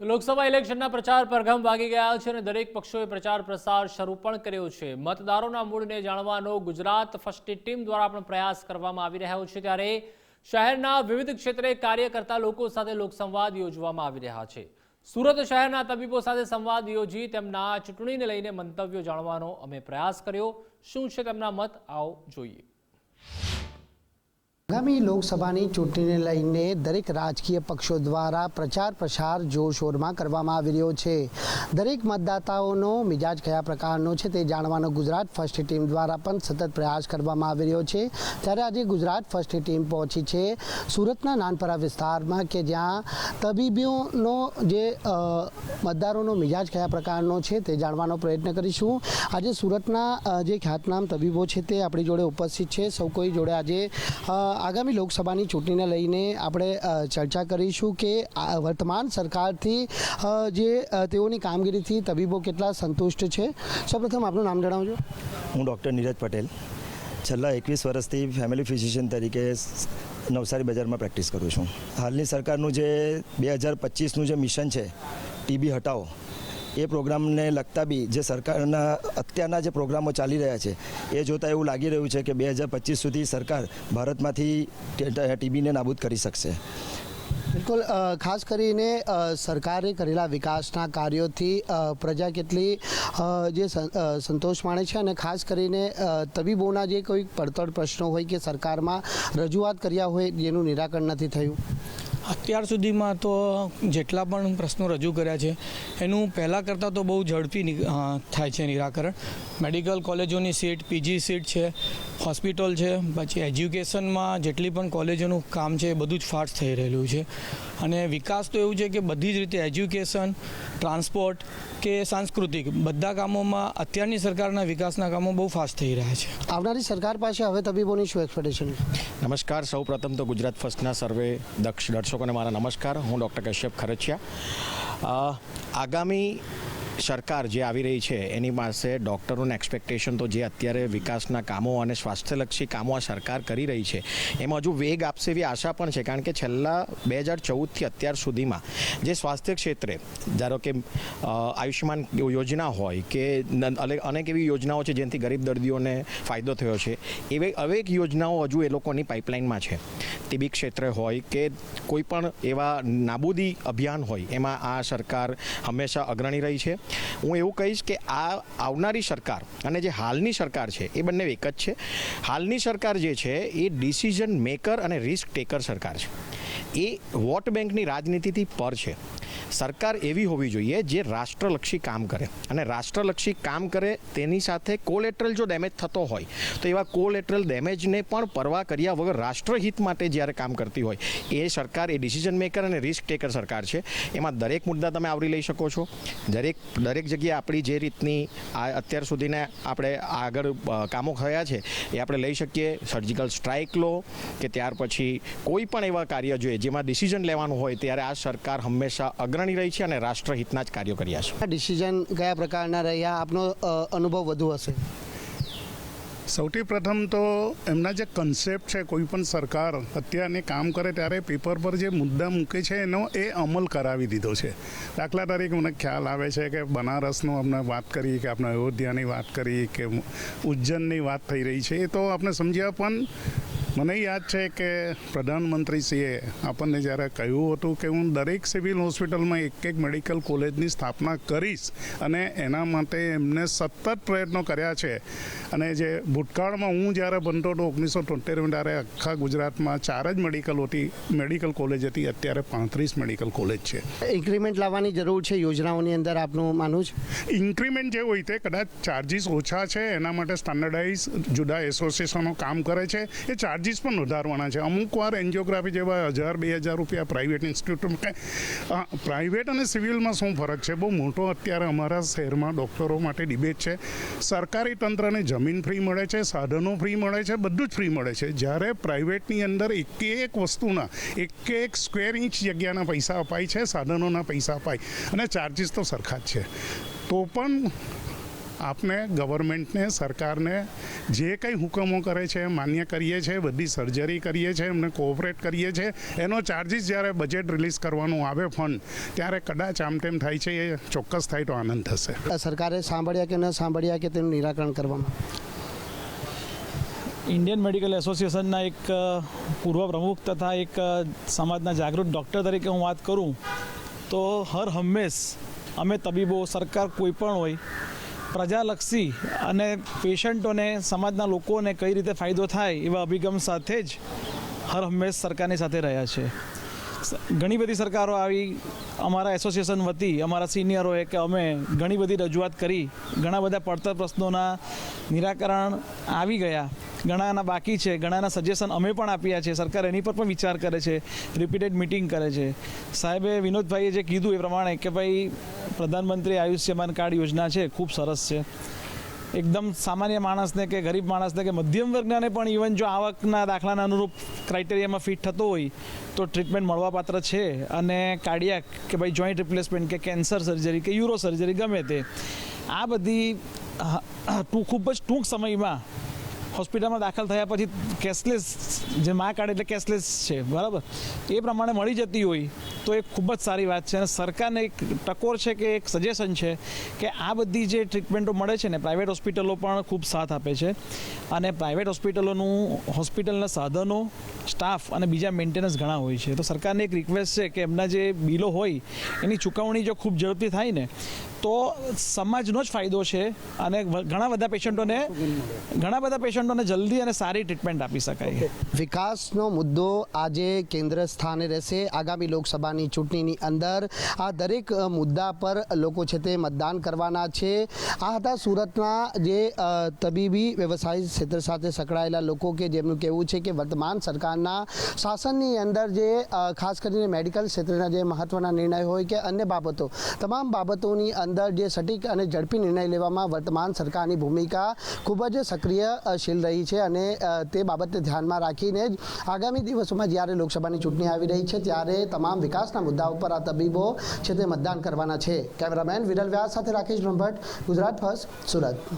તો લોકસભા ઇલેક્શનના પ્રચાર પરઘમ વાગી ગયા છે અને દરેક પક્ષોએ પ્રચાર પ્રસાર શરૂ પણ કર્યો છે. મતદારોના મૂળને જાણવાનો ગુજરાત ફર્સ્ટની ટીમ દ્વારા પણ પ્રયાસ કરવામાં આવી રહ્યો છે ત્યારે શહેરના વિવિધ ક્ષેત્રે કાર્ય કરતા લોકો સાથે લોકસંવાદ યોજવામાં આવી રહ્યા છે. સુરત શહેરના તબીબો સાથે સંવાદ યોજી તેમના ચૂંટણીને લઈને મંતવ્યો જાણવાનો અમે પ્રયાસ કર્યો. શું છે તેમના મત? આવો જોઈએ. આગામી લોકસભાની ચૂંટણીને લઈને દરેક રાજકીય પક્ષો દ્વારા પ્રચાર પ્રસાર જોરશોરમાં કરવામાં આવી રહ્યો છે. દરેક મતદાતાઓનો મિજાજ કયા પ્રકારનો છે તે જાણવાનો ગુજરાત ફર્સ્ટ ટીમ દ્વારા પણ સતત પ્રયાસ કરવામાં આવી રહ્યો છે. ત્યારે આજે ગુજરાત ફર્સ્ટ ટીમ પહોંચી છે સુરતના નાનપરા વિસ્તારમાં કે જ્યાં તબીબીઓનો જે મતદારોનો મિજાજ કયા પ્રકારનો છે તે જાણવાનો પ્રયત્ન કરીશું. આજે સુરતના જે ખ્યાતનામ તબીબો છે તે આપણી જોડે ઉપસ્થિત છે. સૌ કોઈ જોડે આજે આગામી લોકસભાની ચૂંટણીને લઈને આપણે ચર્ચા કરીશું કે વર્તમાન સરકારથી જે તેઓની કામગીરીથી તબીબો કેટલા સંતુષ્ટ છે. સૌપ્રથમ આપનું નામ જણાવજો. હું ડૉક્ટર નીરજ પટેલ. છેલ્લા એકવીસ વર્ષથી ફેમિલી ફિઝિશિયન તરીકે નવસારી બજારમાં પ્રેક્ટિસ કરું છું. હાલની સરકારનું જે બે હજાર પચીસનું જે મિશન છે, ટીબી હટાવો એ પ્રોગ્રામને લગતા બી જે સરકારના અત્યારના જે પ્રોગ્રામો ચાલી રહ્યા છે, એ જોતાં એવું લાગી રહ્યું છે કે બે હજાર પચીસ સુધી સરકાર ભારતમાંથી ટીબીને નાબૂદ કરી શકશે. બિલકુલ ખાસ કરીને સરકારે કરેલા વિકાસના કાર્યોથી પ્રજા કેટલી જે સંતોષ માણે છે અને ખાસ કરીને તબીબોના જે કોઈ પડતર પ્રશ્નો હોય કે સરકારમાં રજૂઆત કર્યા હોય, જેનું નિરાકરણ નથી થયું. અત્યાર સુધીમાં તો જેટલા પણ પ્રશ્નો રજૂ કર્યા છે, એનું પહેલાં કરતાં તો બહુ ઝડપી થાય છે નિરાકરણ. મેડિકલ કોલેજોની સીટ, પીજી સીટ છે, હોસ્પિટલ છે, પછી એજ્યુકેશનમાં જેટલી પણ કોલેજોનું કામ છે એ બધું જ ફાસ્ટ થઈ રહેલું છે. અને વિકાસ તો એવું છે કે બધી જ રીતે એજ્યુકેશન ટ્રાન્સપોર્ટ કે સાંસ્કૃતિક બધા કામોમાં અત્યારની સરકારના વિકાસના કામો બહુ ફાસ્ટ થઈ રહ્યા છે. આવનારી સરકાર પાસે હવે તબીબોની શું એક્સપેક્ટેશન નમસ્કાર. સૌ પ્રથમ તો ગુજરાત ફર્સ્ટના સર્વે દક્ષ દર્શકોને મારા નમસ્કાર. હું ડૉક્ટર કશ્યપ ખરચિયા આગામી સરકાર જે આવી રહી છે, એની પાસે ડૉક્ટરોનું એક્સપેક્ટેશન તો જે અત્યારે વિકાસના કામો અને સ્વાસ્થ્યલક્ષી કામો આ સરકાર કરી રહી છે, એમાં હજુ વેગ આપશે એવી આશા પણ છે, કારણ કે છેલ્લા બે હજાર ચૌદથી અત્યાર સુધીમાં જે સ્વાસ્થ્ય ક્ષેત્રે, ધારો કે આયુષ્યમાન યોજના હોય કે અનેક એવી યોજનાઓ છે જેનાથી ગરીબ દર્દીઓને ફાયદો થયો છે, એવી અનેક યોજનાઓ હજુ એ લોકોની પાઇપલાઇનમાં છે. ટીબી ક્ષેત્રે હોય કે કોઈ પણ એવા નાબૂદી અભિયાન હોય, એમાં આ સરકાર હંમેશા અગ્રણી રહી છે. હું એવું કહીશ કે આ આવનારી સરકાર અને જે હાલની સરકાર છે, એ બંને એક જ છે. હાલની સરકાર જે છે, એ ડિસિઝન મેકર અને રિસ્ક ટેકર સરકાર છે. એ વોટ બેંકની રાજનીતિથી પર છે. સરકાર એવી હોવી જોઈએ જે રાષ્ટ્રલક્ષી કામ કરે. અને રાષ્ટ્રલક્ષી કામ કરે તેની સાથે કોલેટરલ જો ડેમેજ થતો હોય, તો એવા કોલેટરલ ડેમેજને પણ પરવા કર્યા વગર રાષ્ટ્રહિત માટે જ્યારે કામ કરતી હોય, એ સરકાર, એ ડિસિઝન મેકર અને રિસ્ક ટેકર સરકાર છે. એમાં દરેક મુદ્દા તમે આવરી લઈ શકો છો. દરેક દરેક જગ્યાએ આપણી જે રીતની આ અત્યાર સુધીને આપણે આગળ કામો થયા છે, એ આપણે લઈ શકીએ. સર્જિકલ સ્ટ્રાઇક લો કે ત્યાર પછી કોઈ પણ એવા કાર્ય જોઈએ જેમાં ડિસિઝન લેવાનું હોય, ત્યારે આ સરકાર હંમેશા અગ્રણી રહી છે અને રાષ્ટ્રહિતના જ કાર્યો કર્યા છે. આ ડિસિઝન કયા પ્રકારના રહ્યા? આપનો અનુભવ વધુ હશે. સૌથી પ્રથમ તો એમના જે કન્સેપ્ટ છે કોઈ પણ સરકાર અત્યારની કામ કરે ત્યારે પેપર પર જે મુદ્દા મૂકે છે એનો એ અમલ કરાવી દીધો છે. દાખલા તરીકે મને ખ્યાલ આવે છે કે બનારસનો આપણે વાત કરી કે આપણે અયોધ્યાની વાત કરી કે ઉજ્જૈનની વાત થઈ રહી છે એ તો આપણે સમજ્યા પણ મને યાદ છે કે પ્રધાનમંત્રીશ્રીએ આપણને જ્યારે કહ્યું હતું કે હું દરેક સિવિલ હોસ્પિટલમાં એક એક મેડિકલ કોલેજની સ્થાપના કરીશ અને એના માટે એમને સતત પ્રયત્નો કર્યા છે. અને જે ભૂતકાળમાં હું જ્યારે બનતો હતો ઓગણીસો તોતેરમાં ત્યારે આખા ગુજરાતમાં ચાર જ મેડિકલ હતી. મેડિકલ કોલેજ હતી અત્યારે પાંત્રીસ મેડિકલ કોલેજ છે. ઇન્ક્રીમેન્ટ લાવવાની જરૂર છે યોજનાઓની અંદર આપનું માનવું છે? ઇન્ક્રીમેન્ટ જે હોય તે કદાચ ચાર્જિસ ઓછા છે એના માટે સ્ટાન્ડર્ડાઇઝ જુદા એસોસિએશનો કામ કરે છે. એ ચાર્જિસ પણ વધારવાના છે. અમુક વાર એન્જિયોગ્રાફી જેવા હજાર, બે હજાર રૂપિયા પ્રાઇવેટ ઇન્સ્ટિટ્યૂટમાં પ્રાઇવેટ અને સિવિલમાં શું ફરક છે? બહુ મોટો અત્યારે અમારા શહેરમાં ડૉક્ટરો માટે ડિબેટ છે. સરકારી તંત્રને જમીન ફ્રી મળે છે, સાધનો ફ્રી મળે છે, બધું જ ફ્રી મળે છે. જ્યારે પ્રાઇવેટની અંદર એક એક વસ્તુના, એક એક સ્ક્વેર ઇંચ જગ્યાના પૈસા અપાય છે, સાધનોના પૈસા અપાય. અને ચાર્જિસ તો સરખા જ છે. તો પણ આપને ગવર્મેન્ટને સરકારને જે કંઈ હુકમો કરે છે એ માન્ય કરીએ છીએ બધી સર્જરી કરીએ છીએ એમને કોઓપરેટ કરીએ છીએ એનો ચાર્જિસ જ્યારે બજેટ રિલીઝ કરવાનું આવે ફંડ ત્યારે કદાચ આમ તેમ થાય છે એ ચોક્કસ થાય તો આનંદ થશે. સરકારે સાંભળ્યા કે ન સાંભળ્યા કે તેનું નિરાકરણ કરવામાં? ઇન્ડિયન મેડિકલ એસોસિએશનના એક પૂર્વ પ્રમુખ તથા એક સમાજના જાગૃત ડૉક્ટર તરીકે હું વાત કરું તો હર હંમેશ અમે તબીબો સરકાર કોઈ પણ હોય પ્રજાલક્ષી અને પેશન્ટોને, સમાજના લોકોને કઈ રીતે ફાયદો થાય એવા અભિગમ સાથે જ હર હંમેશ સરકારની સાથે રહ્યા છે. ઘણી બધી સરકારો આવી, અમારા એસોસિએશન વતી, અમારા સિનિયરોએ કે અમે ઘણી બધી રજૂઆત કરી, ઘણા બધા પડતર પ્રશ્નોના નિરાકરણ આવી ગયા. ઘણાના બાકી છે ઘણાના સજેશન અમે પણ આપ્યા છે, સરકાર એની પર પણ વિચાર કરે છે રિપીટેડ મિટિંગ કરે છે. સાહેબે વિનોદભાઈએ જે કીધું એ પ્રમાણે કે ભાઈ, પ્રધાનમંત્રી આયુષ્યમાન કાર્ડ યોજના છે, ખૂબ સરસ છે. એકદમ સામાન્ય માણસને કે ગરીબ માણસને કે મધ્યમ વર્ગનાને પણ ઇવન જો આવકના દાખલાના અનુરૂપ ક્રાઇટેરિયામાં ફિટ થતો હોય, તો ટ્રીટમેન્ટ મળવાપાત્ર છે. અને કાર્ડિયાક કે ભાઈ જોઈન્ટ રિપ્લેસમેન્ટ કે કેન્સર સર્જરી કે યુરો સર્જરી ગમે તે. આ બધી ખૂબ જ ટૂંક સમયમાં હોસ્પિટલમાં દાખલ થયા પછી કેશલેસ, જે મા કાર્ડ એટલે કેશલેસ છે, બરાબર? એ પ્રમાણે મળી જતી હોય. તો એ ખૂબ જ સારી વાત છે. અને સરકારને એક ટકોર છે કે એક સજેશન છે કે આ બધી જે ટ્રીટમેન્ટો મળે છે ને પ્રાઇવેટ હોસ્પિટલો પણ ખૂબ સાથ આપે છે. અને પ્રાઇવેટ હોસ્પિટલોનું હોસ્પિટલના સાધનો સ્ટાફ અને બીજા મેન્ટેનન્સ ઘણા હોય છે. તો સરકારને એક રિક્વેસ્ટ છે કે એમના જે બિલો હોય, એની ચૂકવણી જો ખૂબ ઝડપથી થાય ને, તો સમાજનો જ ફાયદો છે અને ઘણા બધા પેશન્ટોને, ઘણા બધા પેશન્ટોને જલ્દી અને સારી ટ્રીટમેન્ટ આપી શકાય. વિકાસનો મુદ્દો આજે કેન્દ્ર સ્થાને રહેશે. આગામી લોકસભાની ચૂંટણીની અંદર. આ દરેક મુદ્દા પર લોકો છે તે મતદાન કરવાના છે. આ હતા સુરતના જે તબીબી વ્યવસાય ક્ષેત્ર સાથે સંકળાયેલા લોકો કે જેમનું કહેવું છે કે વર્તમાન સરકારના શાસનની અંદર જે ખાસ કરીને મેડિકલ ક્ષેત્રના જે મહત્ત્વના નિર્ણય હોય કે અન્ય બાબતો, તમામ બાબતોની અંદર જે સટીક અને ઝડપી નિર્ણય લેવામાં વર્તમાન સરકારની ભૂમિકા ખૂબ જ સક્રિયશીલ રહી છે અને તે બાબતને ધ્યાનમાં રાખીને જ આગામી દિવસોમાં જ્યારે લોકસભાની ચૂંટણી આવી રહી છે, ત્યારે તમામ વિકાસના મુદ્દા ઉપર આ તબીબો છે તે મતદાન કરવાના છે. કેમેરામેન વિરલ વ્યાસ સાથે રાકેશ બ્રહ્મભટ્ટ, ગુજરાત ફર્સ્ટ, સુરત.